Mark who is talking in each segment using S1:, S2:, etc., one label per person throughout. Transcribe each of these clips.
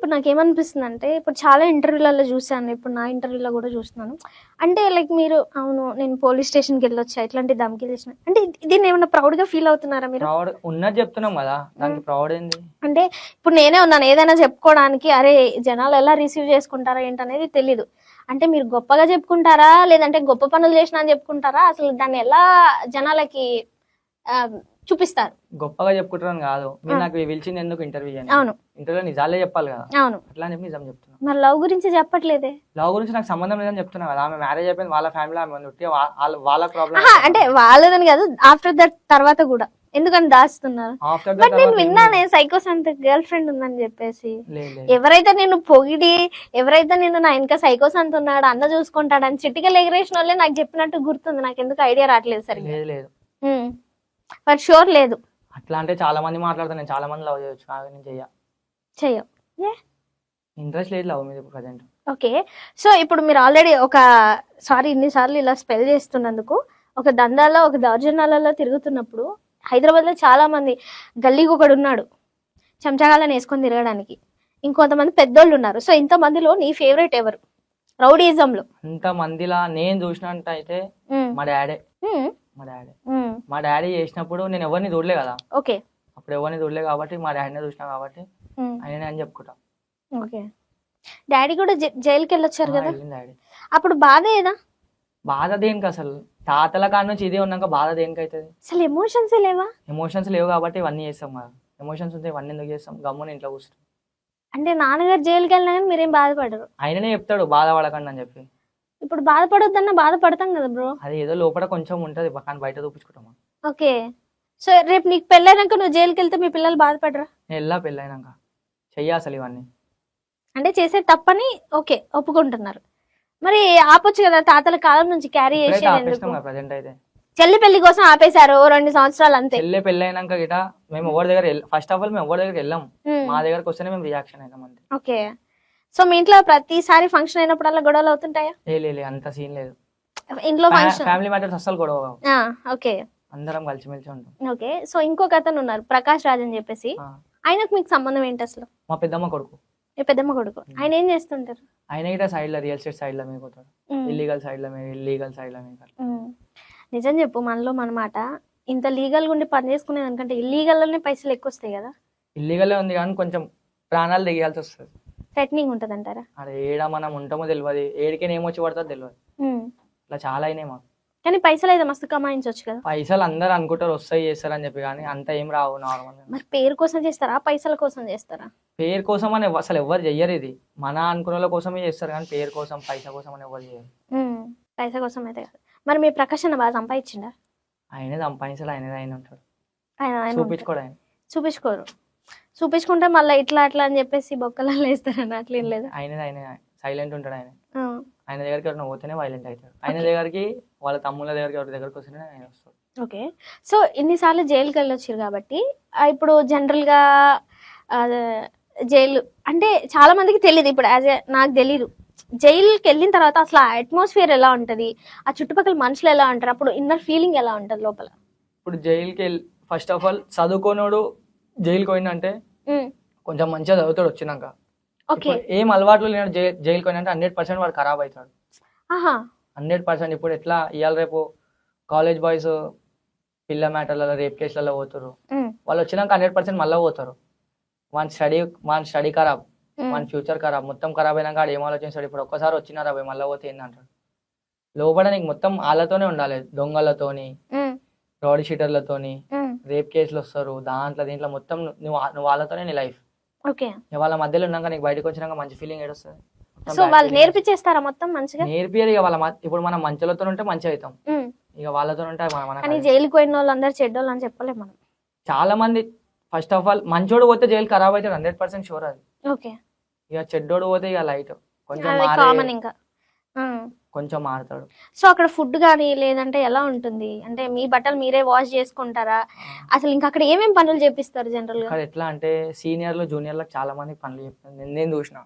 S1: ఇప్పుడు నాకు ఏమనిపిస్తుంది అంటే ఇప్పుడు చాలా ఇంటర్వ్యూలలో చూసాను ఇప్పుడు నా ఇంటర్వ్యూలో కూడా చూస్తున్నాను. అంటే లైక్ మీరు అవును నేను పోలీస్ స్టేషన్కి వెళ్ళొచ్చా ఇట్లాంటి ధమ్కి చేసిన అంటే దీన్ని ఏమైనా ప్రౌడ్గా ఫీల్ అవుతున్నారా మీరు?
S2: ప్రౌడ్ ఉన్నది చెప్తున్నాం కదా దానికి ప్రౌడ్ ఏంది?
S1: అంటే ఇప్పుడు నేనే ఉన్నాను ఏదైనా చెప్పుకోవడానికి అరే జనాలు ఎలా రిసీవ్ చేసుకుంటారా ఏంటనేది తెలీదు. అంటే మీరు గొప్పగా చెప్పుకుంటారా లేదంటే గొప్ప పనులు చేసినా అని చెప్పుకుంటారా? అసలు దాన్ని ఎలా జనాలకి ఆ, చూపిస్తారు.
S2: గొప్పగా చెప్పుకుంటారని కాదు. మీరు నాకు పిలిచింది ఎందుకు ఇంటర్వ్యూ అని
S1: అవును.
S2: ఇంటర్వ్యూ నిజాలే చెప్పాలి కదా.
S1: అవును.
S2: అట్లా అని చెప్పి నిజం చెప్తున్నా.
S1: మరి లవ్ గురించి చెప్పట్లేదే?
S2: లవ్ గురించి నాకు సంబంధం లేదని చెప్తున్నా కదా. ఆమె మ్యారేజ్ అయిపోయింది వాళ్ళ ఫ్యామిలీ ఆమె వా- వాళ్ళ
S1: ఆహా, అంటే వాళ్ళదని కాదు ఆఫ్టర్ దట్ తర్వాత కూడా. ఎందుకని దాస్తున్నారు బట్ నేను విన్నానే సైకోస్ అంత గర్ల్ ఫ్రెండ్ ఉందని చెప్పేసి. ఎవరైతే నేను పొగిడి ఎవరైతే నేను నా ఇంకా సైకోస్ అంత ఉన్నాడు అన్న చూసుకుంటాడని చిటికలు ఎగరేసిన వాళ్ళే నాకు చెప్పినట్టు గుర్తుంది. నాకు ఎందుకు ఐడియా రావట్లేదు సరిగ్గా.
S2: లేదు
S1: బట్ షూర్ లేదు.
S2: అట్లా అంటే చాలా మంది మాట్లాడతాను నేను చాలా మంది లవ్ చేయొచ్చు నాకు నేను చెయ్య.
S1: చెయ్యం
S2: ఇంట్రెస్ట్ లేదు లవ్ మీద ప్రజెంట్.
S1: ఓకే. సో ఇప్పుడు మీరు ఆల్రెడీ ఒక సారీ ఇన్నిసార్లు ఇలా స్పెల్ చేస్తున్నందుకు ఒక దందాలో ఒక దౌర్జన్యాలలో తిరుగుతున్నప్పుడు హైదరాబాద్లో చాలా మంది గల్లీకి ఒకడు ఉన్నాడు చెంచగాలని వేసుకొని తిరగడానికి. ఇంకొంతమంది పెద్దోళ్ళు ఉన్నారు. సో ఇంతమందిలో నీ ఫేవరెట్ ఎవరు? రౌడీజంలో.
S2: అంత మందిలా నేను చూసినట్టు అయితే మా డాడే. మా డాడీ. మా డాడీ చేసినప్పుడు నేను ఎవరిని చూడలే కదా.
S1: ఓకే.
S2: అప్పుడు ఎవరిని చూడలే కాబట్టి మా డాడీనే చూసినా కాబట్టి ఆయననే అని చెప్పుకుంటా.
S1: ఓకే. డాడీ కూడా జైలుకి వెళ్ళొచ్చారు కదా?
S2: డాడీ.
S1: అప్పుడు బాధ ఏదా
S2: బాధ దేనికి అసలు? తాతల కాడ నుంచి ఇదే ఉన్నాక బాధ దేనికి అవుతుంది
S1: అసలు ఎమోషన్స్ లేవా?
S2: ఎమోషన్స్ లేవు కాబట్టి ఇవన్నీ చేస్తాం కదా. ఎమోషన్స్ ఉంటే ఇవన్నీ ఎందుకు చేస్తాం? గమ్మున ఇంట్లో కూర్చుంటాం.
S1: అంటే నాన్నగారు జైలుకి వెళ్ళినా కానీ మీరేం బాధపడరు.
S2: ఆయననే చెప్తాడు బాధపడకండి అని చెప్పి.
S1: ఇప్పుడు బాధపడొద్దన్న బాధపడతాం కదా బ్రో.
S2: అది ఏదో లోపల కొంచెం ఉంటది కానీ బయట చూపించుకుంటాం
S1: ఓకే. సో రేపు నీకు పెళ్ళైనాక నువ్వు జైలుకి వెళ్తే మీ పిల్లలు బాధపడరా?
S2: నేను వెళ్ళా పెళ్ళైనాక? చెయ్య అసలు ఇవన్నీ.
S1: అంటే చేసే తప్పని ఓకే ఒప్పుకుంటున్నారు. మరి ఆపొచ్చు కదా తాతల కాలం నుంచి క్యారీ
S2: ప్రజెంట్ అయితే.
S1: చెల్లి పెళ్ళి కోసం ఆపేశారు ఓ రెండు సంవత్సరాలు అంతే.
S2: చెల్లె పెళ్ళైనాక గిట మేము ఎవరి దగ్గర ఫస్ట్ ఆఫ్ ఆల్ మేము ఎవరి దగ్గర వెళ్ళాం.
S1: ఉమ్,
S2: మా దగ్గరకు వస్తేనే మేము రియాక్షన్ అవుతాం అంతే.
S1: ఓకే. సో మీ ఇంట్లో ప్రతిసారి ఫంక్షన్ అయినప్పుడల్లా గొడవలు అవుతుంటాయా?
S2: ఏ లే లే, అంత సీన్ లేదు.
S1: ఇంట్లో ఫంక్షన్
S2: ఫ్యామిలీ మ్యాటర్స్ అస్సలు గొడవ.
S1: ఓకే.
S2: అందరం కలిసిమెలిసి ఉంటాం.
S1: ఓకే సో ఇంకొక అతను ఉన్నారు ప్రకాష్ రాజ్ అని చెప్పేసి. ఆయనకు మీకు సంబంధం ఏంటి అసలు?
S2: మా పెద్దమ్మ కొడుకు.
S1: మీ పెద్దమ్మ కొడుకు. ఆయన ఏం చేస్తుంటారు?
S2: ఆయన గిట సైడ్లో రియల్ ఎస్టేట్ సైడ్లో మీకు ఇల్లీగల్ సైడ్లో ఇల్లీగల్
S1: సైడ్లో. నిజం చెప్పు మనలో మన మాట. ఇంత లీగల్ ఉండి పని చేసుకునే దానికంటే ఇల్లీగల్లోనే పైసలు ఎక్కువ వస్తాయి కదా.
S2: ఇల్లీగల్ ఉంది కానీ కొంచెం ప్రాణాలు దిగాల్సి వస్తుంది.
S1: థ్రెటనింగ్ ఉంటుంది అంటారా
S2: అక్కడ ఏడ మనం ఉంటామో తెలియదు ఏడికైనా ఏమొచ్చి పడుతుందో తెలియదు ఇట్లా చాలా అయినాయి మాకు.
S1: కానీ పైసలు అయితే మస్తు కమాయించవచ్చు కదా.
S2: పైసలు అందరు అనుకుంటారు వస్తాయి చేస్తారని చెప్పి కానీ అంత ఏం రావు నార్మల్
S1: మరి పేరు కోసం చేస్తారా? పైసల కోసం చేస్తారా?
S2: పేరు కోసం అని అసలు ఎవరు చెయ్యరు ఇది. మన అనుకున్న కోసమే చేస్తారు కానీ పేరు కోసం పైసా కోసం అని ఎవరు చేయరు
S1: పైసా కోసం అయితే కాదు. మరి మీ ప్రకాష్ అన్న బాగా సంపాదించిండా?
S2: ఆయనే సంపాదించాలి ఆయనది ఆయన ఉంటాడు.
S1: ఆయన ఆయన.
S2: చూపించుకోడు ఆయన.
S1: చూపించుకోరు. చూపించుకుంటే మళ్ళీ ఇట్లా అట్లా అని చెప్పేసి బొక్కలలో వేస్తారని అట్లా ఏం లేదు?
S2: ఆయనది ఆయన సైలెంట్ ఉంటాడు ఆయన. ఆయన దగ్గరికి ఎవరైనా పోతేనే వైలెంట్ అవుతాడు. ఆయన దగ్గరికి వాళ్ళ తమ్ముళ్ళ దగ్గరికి ఎవరి దగ్గరికి వస్తేనే ఆయన వస్తాడు.
S1: ఓకే సో ఇన్నిసార్లు జైలుకి వెళ్ళొచ్చారు కాబట్టి ఇప్పుడు జనరల్గా జైలు అంటే చాలా మందికి తెలియదు ఇప్పుడు యాజ్ నాకు తెలీదు. జైలుకి వెళ్ళిన తర్వాత అసలు ఆ అట్మాస్ఫియర్ ఎలా ఉంటది? ఆ చుట్టుపక్కల మనుషులు ఎలా ఉంటారు? అప్పుడు ఇన్నర్ ఫీలింగ్ ఎలా ఉంటది లోపల?
S2: ఇప్పుడు జైలుకి వెళ్ళి ఫస్ట్ ఆఫ్ ఆల్ చదువుకోనోడు జైలుకి పోయిందంటే కొంచెం మంచిగా చదువుతాడు వచ్చినాక. ఏం అలవాట్లు లేని జై జైలుకి పోయినంటే హండ్రెడ్ పర్సెంట్ వాడు ఖరాబ్ అవుతాడు హండ్రెడ్ పర్సెంట్ ఇప్పుడు ఎట్లా ఇవాళ రేపు కాలేజ్ బాయ్స్ పిల్ల మ్యాటర్లలో రేప్ కేసులలో పోతారు వాళ్ళు వచ్చినాక హండ్రెడ్ పర్సెంట్ మళ్ళీ పోతారు. మన స్టడీ మన స్టడీ ఖరాబ్ మన ఫ్యూచర్ ఖరాబ్ మొత్తం ఖరాబ్ అయినాక ఆడు ఏం ఆలోచిస్తాడు? ఇప్పుడు ఒక్కసారి వచ్చినారా పోయి మళ్ళీ పోతే ఏందంటాడు? లోపల నీకు మొత్తం వాళ్ళతోనే ఉండాలి దొంగలతోని రౌడీ షీటర్లతోని రేప్ కేసులు వస్తారు దాంట్లో దీంట్లో మొత్తం నువ్వు నువ్వు వాళ్ళతోనే నీ లైఫ్
S1: ఓకే.
S2: వాళ్ళ మధ్యలో ఉన్నాక నీకు బయటకు వచ్చినాక మంచి ఫీలింగ్ ఏడొస్తుంది.
S1: సో వాళ్ళు నేర్పించేస్తారా మొత్తం మంచిగా?
S2: నేర్పియరు ఇక వాళ్ళ ఇప్పుడు మనం మంచులతో ఉంటే మంచి అవుతాం. ఇక వాళ్ళతో ఉంటే మన
S1: కానీ జైలుకి పోయిన వాళ్ళు అందరు చెడ్డోళ్ళు అని చెప్పలేం మనం.
S2: చాలా మంది ఫస్ట్ ఆఫ్ ఆల్ మంచోడు పోతే జైలు ఖరాబ్ అవుతాడు హండ్రెడ్ పర్సెంట్ షూర్ అది.
S1: ఓకే.
S2: ఇక చెడ్డోడు పోతే ఇక లైట్ కొంచెం
S1: ఇంకా.
S2: కొంచెం మారుతాడు.
S1: సో అక్కడ ఫుడ్ కానీ లేదంటే ఎలా ఉంటుంది? అంటే మీ బట్టలు మీరే వాష్ చేసుకుంటారా? అసలు ఇంకా అక్కడ ఏమేం పనులు చేపిస్తారు
S2: జనరల్గా ఎట్లా అంటే సీనియర్లు జూనియర్లకు చాలా మంది పనులు చెప్తాను నేను నేను చూసిన.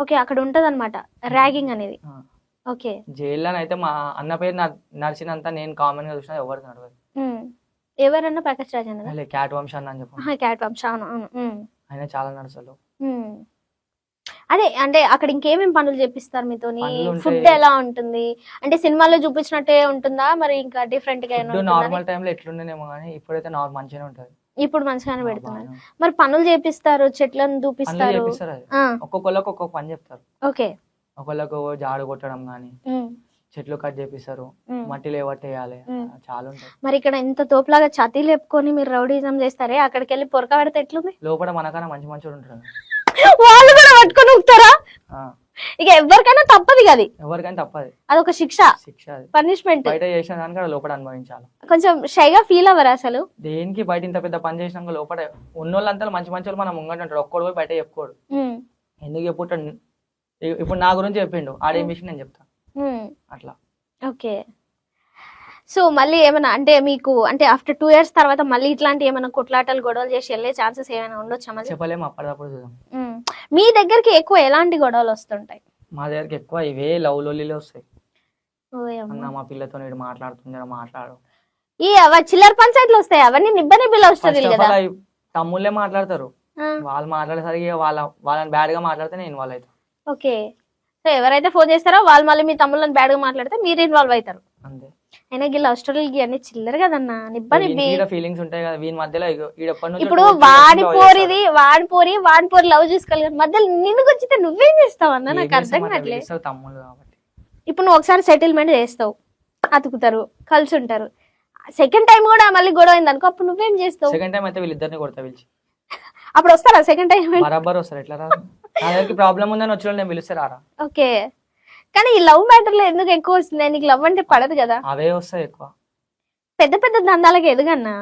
S1: ఓకే అక్కడ ఉంటది అనమాట ర్యాగింగ్ అనేది.
S2: ఆ.
S1: ఓకే.
S2: జైల్లో అయితే మా అన్న పేరు నర్- నడిచినంత నేను కామన్గా చూసిన ఎవరు నడవదు.
S1: ఉమ్. ఎవరన్నా ప్రకాష్ రాజ్ అన్నదా?
S2: క్యాట్ వంశ అని చెప్పు.
S1: క్యాట్ పంప్ అవును ఉమ్.
S2: ఆయన చాలా నడుసలు
S1: ఉమ్. అదే అంటే అక్కడ ఇంకేమేం పనులు చేపిస్తారు
S2: ఉంటాయి.
S1: ఫుడ్ ఎలా ఉంటుంది? అంటే సినిమాలో చూపించినట్టే ఉంటుందా? మరి ఇంకా
S2: డిఫరెంట్గా
S1: ఉంటుందా?
S2: నార్మల్ టైంలో ఎట్లుండేనేమో కానీ ఇప్పుడైతే నార్మల్ మంచిగానే ఉంటుంది.
S1: ఇప్పుడు మంచిగానే పెడుతున్నారు.
S2: ఉంటుంది.
S1: మరి పనులు చేపిస్తారు చెట్లను చూపిస్తారు. ఆ,
S2: ఒక్కొక్కళ్ళకి ఒక్కొక్క పని చెప్తారు.
S1: ఓకే.
S2: ఒకళ్ళకు జాడు కొట్టడం కానీ చెట్లు కట్ చేపిస్తారు. మట్టి లేవట్టేయాలి. చాలా ఉంటాయి.
S1: మరి ఇక్కడ ఇంత తోపులాగా ఛాతీ లేపుకొని మీరు రౌడీజం చేస్తారే? అక్కడికి వెళ్ళి పొరక పెడితే ఎట్లుంది?
S2: లోపల మనకన్నా మంచి మంచి ఉంటారు
S1: వాళ్ళు కూడా పట్టుకొని ఊపుతారా
S2: ఆ,
S1: ఇక ఎవరికైనా తప్పదు కదా అది.
S2: ఎవరికైనా తప్పది.
S1: అదొక శిక్ష.
S2: శిక్ష అది.
S1: పనిష్మెంట్.
S2: బయట చేసిన దానికి లోపల అనుభవించాలి.
S1: కొంచెం షైగా ఫీల్ అవ్వరు అసలు?
S2: దేనికి బయట ఇంత పెద్ద పని చేసినాక లోపల ఉన్నోళ్ళంతా మంచి మంచి వాళ్ళు మనం ముంగట ఉంటాడు ఒక్కడు పోయి బయట చెప్పుకోడు. ఎందుకు చెప్పుంటాడు ఇ- ఇప్పుడు నా గురించి చెప్పిండు. ఆడేం చేసి నేను చెప్తా. అట్లా.
S1: ఓకే. సో మళ్ళీ ఏమైనా అంటే మీకు అంటే ఆఫ్టర్ టూ ఇయర్స్ తర్వాత మళ్ళీ ఇట్లాంటి ఏమైనా కొట్లాటలు గొడవలు చేసి వెళ్ళే ఛాన్సెస్ ఏమైనా ఉండొచ్చా మళ్ళీ?
S2: చెప్పలేము అప్పటిదప్పుడు చూద్దాం.
S1: మీ దగ్గరికి ఎక్కువ ఎలాంటి గొడవలు వస్తుంటాయి?
S2: మా దగ్గరికి ఎక్కువ ఇవే లవ్ లొల్లీలు వస్తాయి. అన్న మా పిల్లతో నేను మాట్లాడుతుంది మాట్లాడు.
S1: ఈ అవ చిల్లర పంచాయతీలు వస్తాయి అవన్నీ నిబ్బ నిబ్బిలో వస్తుంది కదా.
S2: తమ్ముళ్ళే మాట్లాడతారు. వాళ్ళు మాట్లాడేసరికి వాళ్ళ వాళ్ళని బ్యాడ్గా మాట్లాడితే నేను ఇన్వాల్వ్ అవుతాను
S1: ఓకే. సో ఎవరైతే ఫోన్ చేస్తారో వాళ్ళు మళ్ళీ మీ తమ్ముళ్ళని బ్యాడ్గా మాట్లాడితే మీరు ఇన్వాల్వ్ అవుతారు.
S2: అంతే.
S1: అయినా గిల్ల ఆస్ట్రేలియా అన్ని చిల్లర కదన్నా నిబ్బ నిబ్బి
S2: ఫీలింగ్స్ ఉంటాయి కదా వీని మధ్యలో
S1: ఇప్పుడు వాడి పోరిది వాడి పోరి వాడి పోరి లవ్ చేసుకోవాలి మధ్యలో నిన్ను గుచ్చితే నువ్వేం చేస్తావు అన్న. నాకు అర్థం కావట్లేదు.
S2: పిలుస్తారు తమ్ముళ్ళు కాబట్టి.
S1: ఇప్పుడు నువ్వు ఒకసారి సెటిల్మెంట్ చేస్తావు అతుకుతారు కలిసి ఉంటారు సెకండ్ టైం కూడా మళ్ళీ గొడవ అయింది అనుకో అప్పుడు నువ్వేం చేస్తావు?
S2: సెకండ్ టైం అయితే వీళ్ళిద్దరిని కొడతా పిలిచి.
S1: అప్పుడు వస్తారా సెకండ్ టైం
S2: బరాబర్ వస్తారు ఎట్లా రాదు నా దగ్గరికి ప్రాబ్లం ఉందని వచ్చిన నేను పిలిస్తే రారా?
S1: ఓకే. కానీ ఈ లవ్ మ్యాటర్లో ఎందుకు ఎక్కువ వస్తుంది? నీకు లవ్ అంటే పడదు కదా.
S2: అవే వస్తాయి ఎక్కువ.
S1: పెద్ద పెద్ద దందాలకి ఎదుగన్నా?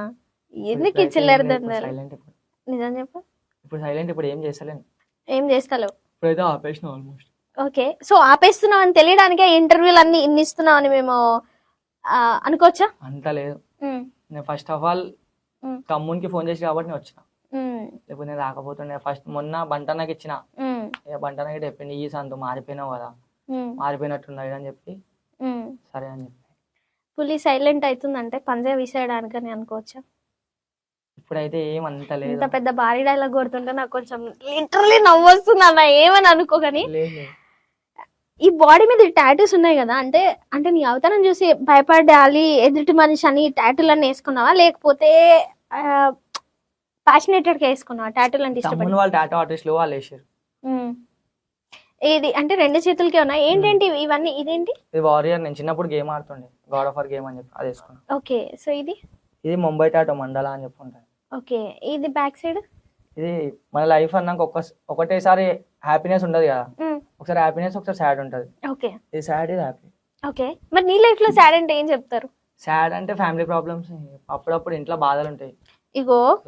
S1: ఎందుకు ఈ చిల్లర దందాలు?
S2: సైలెంట్ ఇప్పుడు.
S1: నిజం చెప్పు.
S2: ఇప్పుడు సైలెంట్ ఇప్పుడు ఏం చేస్తలేను.
S1: ఏం చేస్తావు
S2: ఇప్పుడైతే ఆపేసిన ఆల్మోస్ట్
S1: ఓకే. సో ఆపేస్తున్నావు అని తెలియడానికే ఇంటర్వ్యూలు అన్ని ఇన్ని ఇస్తున్నావు అని మేము ఆ, అనుకోవచ్చా?
S2: అంత లేదు.
S1: ఉమ్,
S2: నేను ఫస్ట్ ఆఫ్ ఆల్
S1: ఉమ్,
S2: తమ్మునికి ఫోన్ చేసి కాబట్టి నేను వచ్చిన.
S1: ఉమ్,
S2: లేకపోతే నేను రాకపోతుండే ఫస్ట్ మొన్న బంటన్నకి ఇచ్చిన.
S1: ఉమ్,
S2: ఇక బంటన్నకి చెప్పింది ఈ సంతు మారిపోయినావు కదా. మారిపోయినట్టున్నాడు అని చెప్పి. సరే అని చెప్పి.
S1: పులి సైలెంట్ అవుతుందంటే పంజా విసేయడానికని అనుకోవచ్చా?
S2: ఇప్పుడైతే ఏం అంత లేదు.
S1: ఇంత పెద్ద భారీ డైలాగ్ కొడుతుంటే నాకు కొంచెం లిటరలీ నవ్వు వస్తుంది అన్న ఏమని
S2: లేదు, లేదు.
S1: ఈ బాడీ మీద టాటూస్ ఉన్నాయి కదా అంటే అంటే నీ అవతారం చూసి భయపడాలి ఎదుటి మనిషి అని టాటూలన్నీ వేసుకున్నావా? లేకపోతే ప్యాషనేటెడ్గా వేసుకున్నావా? టాటూలు అంటే ఇష్టపడి?
S2: వాళ్ళు టాటో ఆర్టిస్టులు వాళ్ళు వేసారు.
S1: ఇది అంటే రెండు చేతులకే ఉన్నాయి? ఏంటంటే ఇవి- ఇవన్నీ ఇదేంటి?
S2: ఇది వారియర్ నేను చిన్నప్పుడు గేమ్ ఆడుతుండే. గాడ్ ఆఫ్ గేమ్ అని చెప్పి అది వేసుకున్నాను
S1: ఓకే. సో ఇది?
S2: ఇది ముంబై టాటో మండల అని చెప్పి
S1: ఓకే. ఇది బ్యాక్ సైడ్?
S2: ఇది మన లైఫ్ అన్నాక ఒక్క ఒకటేసారి హ్యాపీనెస్ ఉండదు కదా. ఒకసారి హ్యాపీనెస్ ఒకసారి సాడ్ ఉంటుంది.
S1: ఓకే.
S2: ఇది సాడ్ ఇది హ్యాపీ.
S1: ఓకే. మరి నీ లైఫ్లో సాడ్ అంటే ఏం చెప్తారు?
S2: సాడ్ అంటే ఫ్యామిలీ ప్రాబ్లమ్స్ అప్పుడప్పుడు ఇంట్లో బాధలు ఉంటాయి.
S1: ఇగో.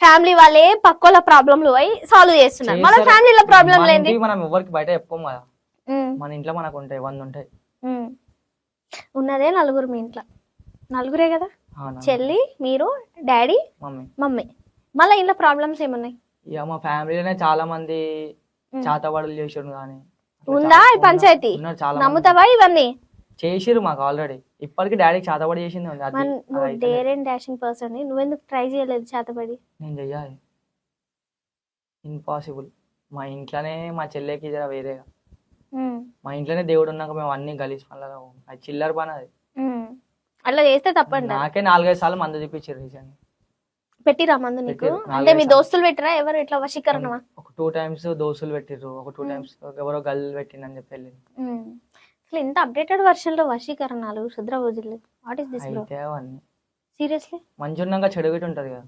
S1: ఫ్యామిలీ వాళ్ళే పక్కోల ప్రాబ్లంలు అయి సాల్వ్ చేస్తున్నారు. మన. ఫ్యామిలీలో ప్రాబ్లం లేని
S2: ఇంటికి మనం ఎవరికి బయట చెప్పుకోం కదా. మన ఇంట్లో మనకు ఉంటాయి వంద ఉంటాయి.
S1: ఉన్నదే నలుగురు మీ ఇంట్లో. నలుగురే కదా? చెల్లి మీరు డాడీ
S2: మమ్మీ.
S1: మమ్మీ. మళ్ళీ ఇంట్లో ప్రాబ్లమ్స్ ఏమున్నాయి?
S2: ఇక మా ఫ్యామిలీలోనే చాలా మంది. చాతబడులు చేసారు కానీ.
S1: ఉందా పంచాయతీ. నమ్ముతావా ఇవన్నీ?
S2: చేసిర్రు మాకు ఆల్రెడీ ఇప్పటికి డాడీకి చాతబడి చేసింది ఉంది అది
S1: మన
S2: అది
S1: నువ్వు
S2: అయితే
S1: డేర్ అండ్ డాషింగ్ పర్సన్ నువ్వెందుకు ట్రై చేయలేదు చేతబడి?
S2: నేను చెయ్యాలి. ఇంపాసిబుల్ మా ఇంట్లోనే మా చెల్లెకి జర వేరేగా.
S1: ఉమ్,
S2: మా ఇంట్లోనే దేవుడు ఉన్నాక మేము అన్ని గలీజ్ పనులలో అది చిల్లర పని అది.
S1: ఉమ్. అట్లా చేస్తే తప్పండి
S2: నాకే నాలుగైదు సార్లు మందు చూపించారు రీసెంట్
S1: పెట్టిరా మందు నీకు. అంటే మీ. దోస్తులు పెట్టిరా? ఎవరు ఇట్లా వశీకరణమా
S2: ఒక టూ టైమ్స్ దోస్తులు పెట్టిర్రు. ఒక టూ టైమ్స్ ఎవరో గల్ పెట్టిందని చెప్పి వెళ్ళింది
S1: ఉమ్. అసలు ఇంత అప్డేటెడ్ వర్షన్లో వశీకరణాలు Shudra what is this bro seriously
S2: మంచి ఉన్నాక చెడు ఉంటది కదా